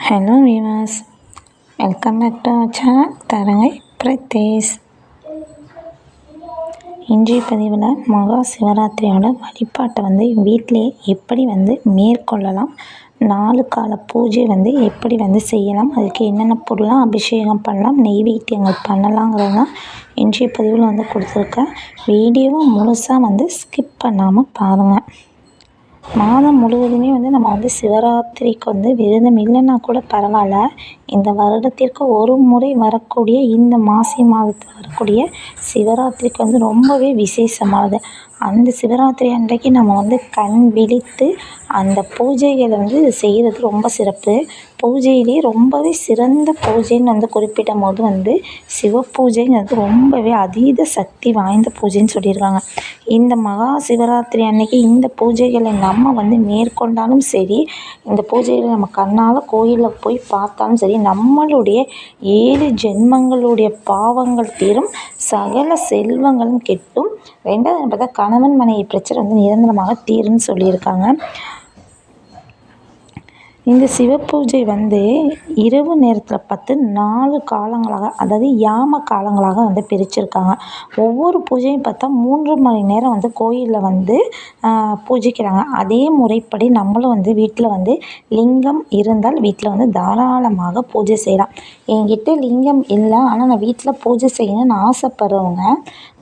Hello viewers welcome back to our channel Tharangai Pradesh இன்றைய பதிவில் மகா சிவராத்திரியோட வழிபாட்டை வந்து வீட்டிலே எப்படி வந்து மேற்கொள்ளலாம் நாலு கால பூஜை வந்து எப்படி வந்து செய்யலாம் அதுக்கு என்னென்ன பொருளாக அபிஷேகம் பண்ணலாம் நெய்வேத்தியங்கள் பண்ணலாங்கிறது தான் இன்றைய பதிவில் வந்து கொடுத்துருக்கேன். வீடியோவை முழுசாக வந்து ஸ்கிப் பண்ணாமல் பாருங்கள் மாதம் முழுவதுமே வந்து நம்ம வந்து சிவராத்திரிக்கு வந்து விரதம் இல்லைன்னா கூட பரவாயில்ல. இந்த வருடத்திற்கு ஒரு முறை வரக்கூடிய இந்த மாசி மாதத்தில் வரக்கூடிய சிவராத்திரிக்கு வந்து ரொம்பவே விசேஷமானது. அந்த சிவராத்திரி அன்றைக்கு நம்ம வந்து கண் விழித்து அந்த பூஜைகளை வந்து செய்கிறது ரொம்ப சிறப்பு. பூஜையிலே ரொம்பவே சிறந்த பூஜைன்னு வந்து குறிப்பிடும் போது வந்து சிவப்பூஜைங்கிறது ரொம்பவே அதீத சக்தி வாய்ந்த பூஜைன்னு சொல்லியிருக்காங்க. இந்த மகா சிவராத்திரி அன்னைக்கு இந்த பூஜைகளை நம்ம வந்து மேற்கொண்டாலும் சரி இந்த பூஜைகளை நம்ம கண்ணால் கோயிலில் போய் பார்த்தாலும் சரி நம்மளுடைய ஏழு ஜென்மங்களுடைய பாவங்கள் தீரும் சகல செல்வங்களும் கெட்டும். ரெண்டாவது பார்த்தா கணவன் மனைவி பிரச்சனை வந்து நிரந்தரமாக தீரும்னு சொல்லியிருக்காங்க. இந்த சிவப்பூஜை வந்து இரவு நேரத்தில் பார்த்து நாலு காலங்களாக அதாவது யாம காலங்களாக வந்து பிரிச்சுருக்காங்க. ஒவ்வொரு பூஜையும் பார்த்தா மூன்று மணி நேரம் வந்து கோயிலில் வந்து பூஜிக்கிறாங்க. அதே முறைப்படி நம்மளும் வந்து வீட்டில் வந்து லிங்கம் இருந்தால் வீட்டில் வந்து தாராளமாக பூஜை செய்யலாம். என்கிட்ட லிங்கம் இல்லை ஆனால் நான் வீட்டில் பூஜை செய்யணும்னு ஆசைப்படுறவங்க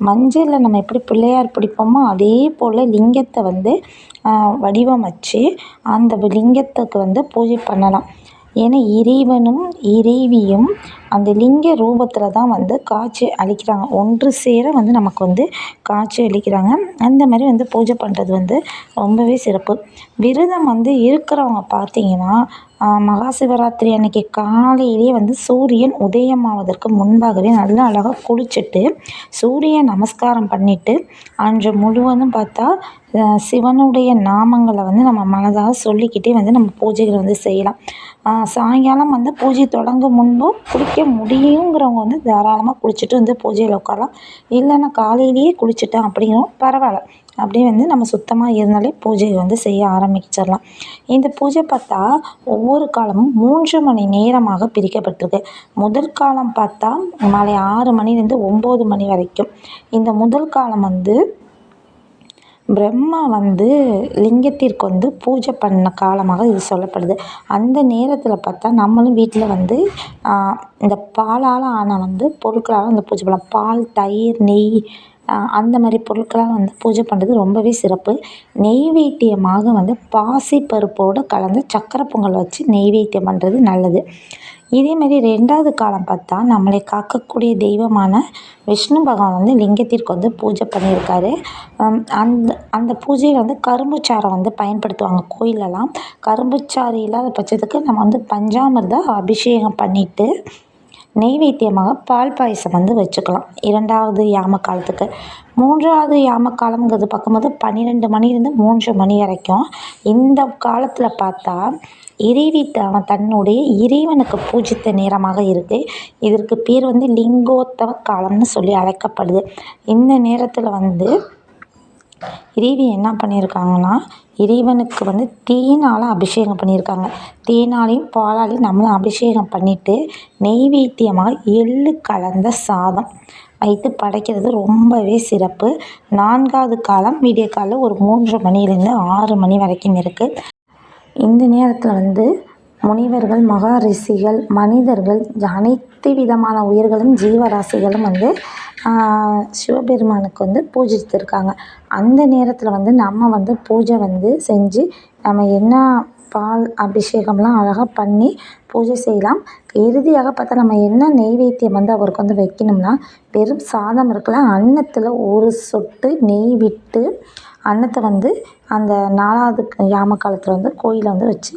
மஞ்சளில் நம்ம எப்படி பிள்ளையார் பிடிப்போமோ அதே போல் லிங்கத்தை வந்து வடிவமைச்சு அந்த லிங்கத்துக்கு வந்து பூஜை பண்ணலாம். ஏன்னா இறைவனும் இறைவியும் அந்த லிங்க ரூபத்தில் தான் வந்து காட்சி அளிக்கிறாங்க. ஒன்று சேர வந்து நமக்கு வந்து காட்சி அளிக்கிறாங்க. அந்த மாதிரி வந்து பூஜை பண்ணுறது வந்து ரொம்பவே சிறப்பு. விரதம் வந்து இருக்கிறவங்க பார்த்தீங்கன்னா மகா சிவராத்திரி அன்னைக்கு காலையிலேயே வந்து சூரியன் உதயமாவதற்கு முன்பாகவே நல்லா அழகாக குளிச்சுட்டு சூரிய நமஸ்காரம் பண்ணிவிட்டு அன்று முழுவதும் பார்த்தா சிவனுடைய நாமங்களை வந்து நம்ம மனதாக சொல்லிக்கிட்டே வந்து நம்ம பூஜைகளை வந்து செய்யலாம். சாயங்காலம் வந்து பூஜை தொடங்கும் முன்பும் குளிக்க முடியுங்கிறவங்க வந்து தாராளமாக குளிச்சுட்டு வந்து பூஜையில் உட்காரலாம். இல்லைன்னா காலையிலேயே குளிச்சுட்டேன் அப்படிங்கிறவங்க பரவாயில்ல. அப்படியே வந்து நம்ம சுத்தமாக இருந்தாலே பூஜையை வந்து செய்ய ஆரம்பிச்சிடலாம். இந்த பூஜை பார்த்தா ஒவ்வொரு காலமும் மூன்று மணி நேரமாக பிரிக்கப்பட்டிருக்கு. முதல் காலம் பார்த்தா மாலை ஆறு மணிலேருந்து ஒம்பது மணி வரைக்கும். இந்த முதல் காலம் வந்து பிரம்மா வந்து லிங்கத்திற்கு வந்து பூஜை பண்ண காலமாக இது சொல்லப்படுது. அந்த நேரத்தில் பார்த்தா நம்மளும் வீட்டில் வந்து இந்த பாலால் ஆன வந்து பொருட்களால் அந்த பூஜை பண்ணலாம். பால் தயிர் நெய் அந்த மாதிரி பொருட்களால் வந்து பூஜை பண்ணுறது ரொம்பவே சிறப்பு. நெய்வேத்தியமாக வந்து பாசிப்பருப்போடு கலந்து சக்கரை பொங்கல் வச்சு நெய்வேத்தியம் பண்ணுறது நல்லது. இதே மாதிரி ரெண்டாவது காலம் பார்த்தா நம்மளை காக்கக்கூடிய தெய்வமான விஷ்ணு பகவான் வந்து லிங்கத்திற்கு வந்து பூஜை பண்ணியிருக்காரு. அந்த அந்த பூஜையில் வந்து கரும்புச்சாரை வந்து பயன்படுத்துவாங்க கோயிலெல்லாம். கரும்புச்சாறு இல்லாத பட்சத்துக்கு நம்ம வந்து பஞ்சாமிர்த அபிஷேகம் பண்ணிவிட்டு நெய்வேத்தியமாக பால் பாயசம் வந்து வச்சுக்கலாம். இரண்டாவது யாம காலத்துக்கு மூன்றாவது யாமகாலம்ங்கிறது பார்க்கும்போது பன்னிரெண்டு மணிலேருந்து மூன்று மணி வரைக்கும். இந்த காலத்தில் பார்த்தா இறைவி தன்னுடைய இறைவனுக்கு பூஜித்த நேரமாக இருக்குது இதற்கு பேர் வந்து லிங்கோத்தவ காலம்னு சொல்லி அழைக்கப்படுது. இந்த நேரத்தில் வந்து இறைவி என்ன பண்ணியிருக்காங்கன்னா இறைவனுக்கு வந்து தீனால் அபிஷேகம் பண்ணியிருக்காங்க. தீனாலையும் பாலாலையும் நம்மளும் அபிஷேகம் பண்ணிவிட்டு நெய்வேத்தியமாக எள்ளு கலந்த சாதம் வைத்து படைக்கிறது ரொம்பவே சிறப்பு. நான்காவது காலம் விடிய காலம் ஒரு மூன்று மணிலேருந்து ஆறு மணி வரைக்கும் இருக்குது இந்த நேரத்தில் வந்து முனிவர்கள் மகா ரிஷிகள் மனிதர்கள் அனைத்து விதமான உயிர்களும் ஜீவராசிகளும் வந்து சிவபெருமானுக்கு வந்து பூஜித்திருக்காங்க. அந்த நேரத்தில் வந்து நம்ம வந்து பூஜை வந்து செஞ்சு நம்ம என்ன பால் அபிஷேகம்லாம் அழகாக பண்ணி பூஜை செய்யலாம். இறுதியாக பார்த்தா நம்ம என்ன நெய்வேத்தியம் வந்து அவருக்கு வந்து வைக்கணும்னா வெறும் சாதம் இருக்குல்ல அன்னத்தில் ஒரு சொட்டு நெய் விட்டு அன்னத்தை வந்து அந்த நாலாவது யாம காலத்தில் வந்து கோயிலில் வந்து வச்சு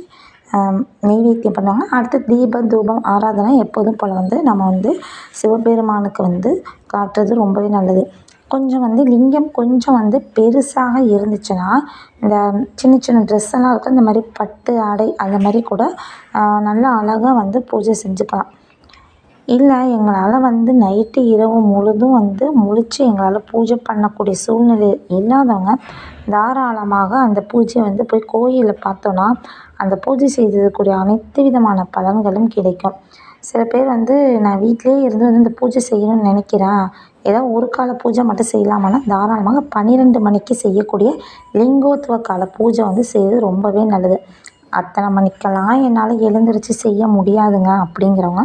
நெய்வேத்தியம் பண்ணுவாங்க. அடுத்து தீபம் தூபம் ஆராதனை எப்போதும் போல் வந்து நம்ம வந்து சிவபெருமானுக்கு வந்து காட்டுறது ரொம்பவே நல்லது. கொஞ்சம் வந்து லிங்கம் கொஞ்சம் வந்து பெருசாக இருந்துச்சுன்னா இந்த சின்ன சின்ன ட்ரெஸ்ஸெல்லாம் இருக்கும் இந்த மாதிரி பட்டு ஆடை அந்த மாதிரி கூட நல்லா அழகாக வந்து பூஜை செஞ்சுக்கலாம். இல்லை எங்களால் வந்து நைட்டு இரவு முழுதும் வந்து முழிச்சு எங்களால் பூஜை பண்ணக்கூடிய சூழ்நிலை இல்லாதவங்க தாராளமாக அந்த பூஜையை வந்து போய் கோயிலில் பார்த்தோன்னா அந்த பூஜை செய்ததுக்குரிய அனைத்து விதமான பலன்களும் கிடைக்கும். சில பேர் வந்து நான் வீட்டிலே இருந்து வந்து இந்த பூஜை செய்யணும்னு நினைக்கிறேன். ஏதோ ஒரு கால பூஜை மட்டும் செய்யலாமான்னா தாராளமாக பன்னிரெண்டு மணிக்கு செய்யக்கூடிய லிங்கோத்துவ கால பூஜை வந்து செய்கிறது ரொம்பவே நல்லது. அத்தனை மணிக்கெல்லாம் என்னால் எழுந்திரிச்சு செய்ய முடியாதுங்க அப்படிங்கிறவங்க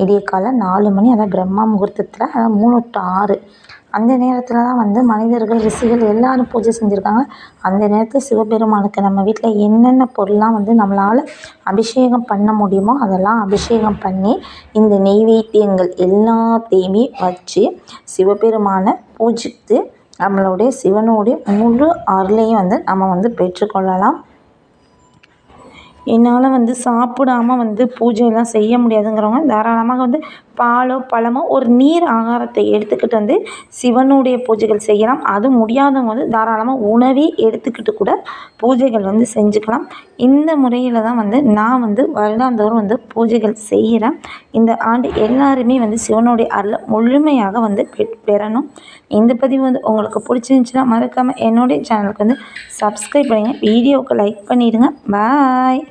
விடியற்காலை நாலு மணி அதாவது பிரம்ம முகூர்த்தத்தில் அதாவது மூணு டு ஆறு. அந்த நேரத்தில் தான் வந்து மனிதர்கள் ரிஷிகள் எல்லோரும் பூஜை செஞ்சுருக்காங்க. அந்த நேரத்தில் சிவபெருமானுக்கு நம்ம வீட்டில் என்னென்ன பொருள்லாம் வந்து நம்மளால் அபிஷேகம் பண்ண முடியுமோ அதெல்லாம் அபிஷேகம் பண்ணி இந்த நெய்வேத்தியங்கள் எல்லாத்தையுமே வச்சு சிவபெருமானை பூஜித்து நம்மளுடைய சிவனுடைய முழு அருளையும் வந்து நம்ம வந்து பெற்றுக்கொள்ளலாம். என்னால் வந்து சாப்பிடாம வந்து பூஜையெல்லாம் செய்ய முடியாதுங்கிறவங்க தாராளமாக வந்து பாலோ பழமோ ஒரு நீர் ஆகாரத்தை எடுத்துக்கிட்டு வந்து சிவனுடைய பூஜைகள் செய்யலாம். அது முடியாதவங்க வந்து தாராளமாக உணவே எடுத்துக்கிட்டு கூட பூஜைகள் வந்து செஞ்சுக்கலாம். இந்த முறையில் தான் வந்து நான் வந்து வருடாந்தோறும் வந்து பூஜைகள் செய்கிறேன் இந்த ஆண்டு எல்லாருமே வந்து சிவனுடைய அருளை முழுமையாக வந்து பெறணும். இந்த பதிவு வந்து உங்களுக்கு பிடிச்சிருந்துச்சின்னா மறக்காமல் என்னுடைய சேனலுக்கு வந்து சப்ஸ்கிரைப் பண்ணுங்கள் வீடியோவுக்கு லைக் பண்ணிவிடுங்க பாய்